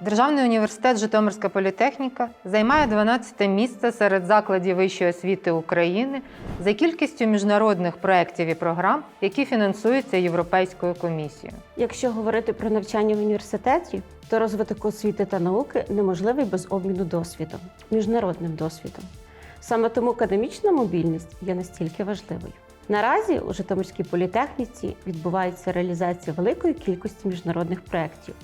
Державний університет Житомирська політехніка займає 12 місце серед закладів вищої освіти України за кількістю міжнародних проєктів і програм, які фінансуються Європейською комісією. Якщо говорити про навчання в університеті, то розвиток освіти та науки неможливий без обміну досвідом, міжнародним досвідом. Саме тому академічна мобільність є настільки важливою. Наразі у Житомирській політехніці відбувається реалізація великої кількості міжнародних проєктів,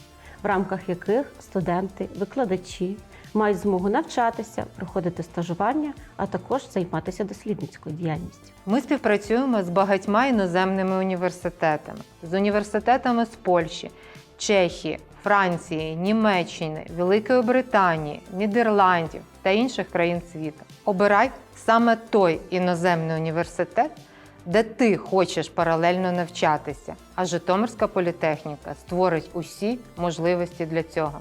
в рамках яких студенти, викладачі мають змогу навчатися, проходити стажування, а також займатися дослідницькою діяльністю. Ми співпрацюємо з багатьма іноземними університетами, з університетами з Польщі, Чехії, Франції, Німеччини, Великої Британії, Нідерландів та інших країн світу. Обирай саме той іноземний університет, де ти хочеш паралельно навчатися, а Житомирська політехніка створить усі можливості для цього.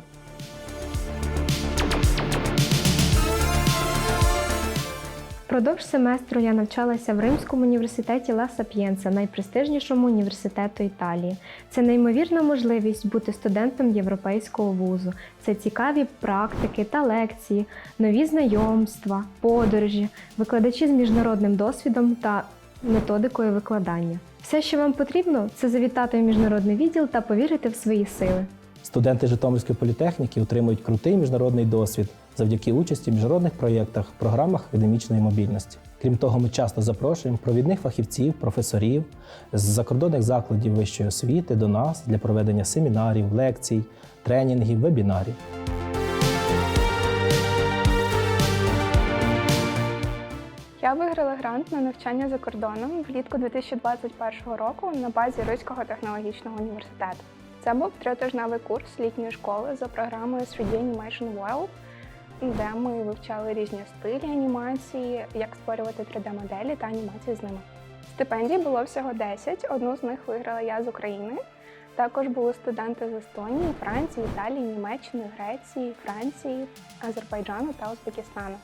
Впродовж семестру я навчалася в Римському університеті Ла Сап'єнца, найпрестижнішому університету Італії. Це неймовірна можливість бути студентом європейського вузу. Це цікаві практики та лекції, нові знайомства, подорожі, викладачі з міжнародним досвідом та методикою викладання. Все, що вам потрібно, це завітати в міжнародний відділ та повірити в свої сили. Студенти Житомирської політехніки отримують крутий міжнародний досвід завдяки участі в міжнародних проєктах, програмах академічної мобільності. Крім того, ми часто запрошуємо провідних фахівців, професорів з закордонних закладів вищої освіти до нас для проведення семінарів, лекцій, тренінгів, вебінарів. Я виграла грант на навчання за кордоном влітку 2021 року на базі Руського технологічного університету. Це був трьотижневий курс літньої школи за програмою 3D Animation World, де ми вивчали різні стилі анімації, як створювати 3D-моделі та анімації з ними. Стипендій було всього 10, одну з них виграла я з України. Також були студенти з Естонії, Франції, Італії, Німеччини, Греції, Франції, Азербайджану та Узбекистану.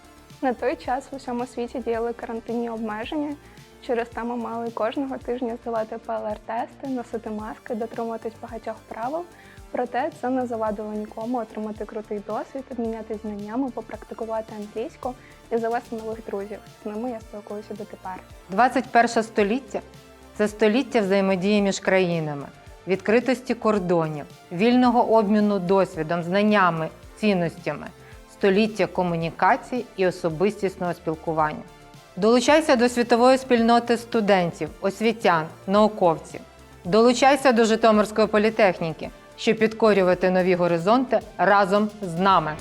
На той час в усьому світі діяли карантинні обмеження. Через те ми мали кожного тижня здавати ПЛР-тести, носити маски, дотримуватись багатьох правил. Проте це не завадило нікому отримати крутий досвід, обмінятися знаннями, попрактикувати англійську і завести нових друзів. З ними я спілкуюся дотепер. 21 століття це століття взаємодії між країнами, відкритості кордонів, вільного обміну досвідом, знаннями, цінностями, століття комунікацій і особистісного спілкування. Долучайся до світової спільноти студентів, освітян, науковців. Долучайся до Житомирської політехніки, щоб підкорювати нові горизонти разом з нами.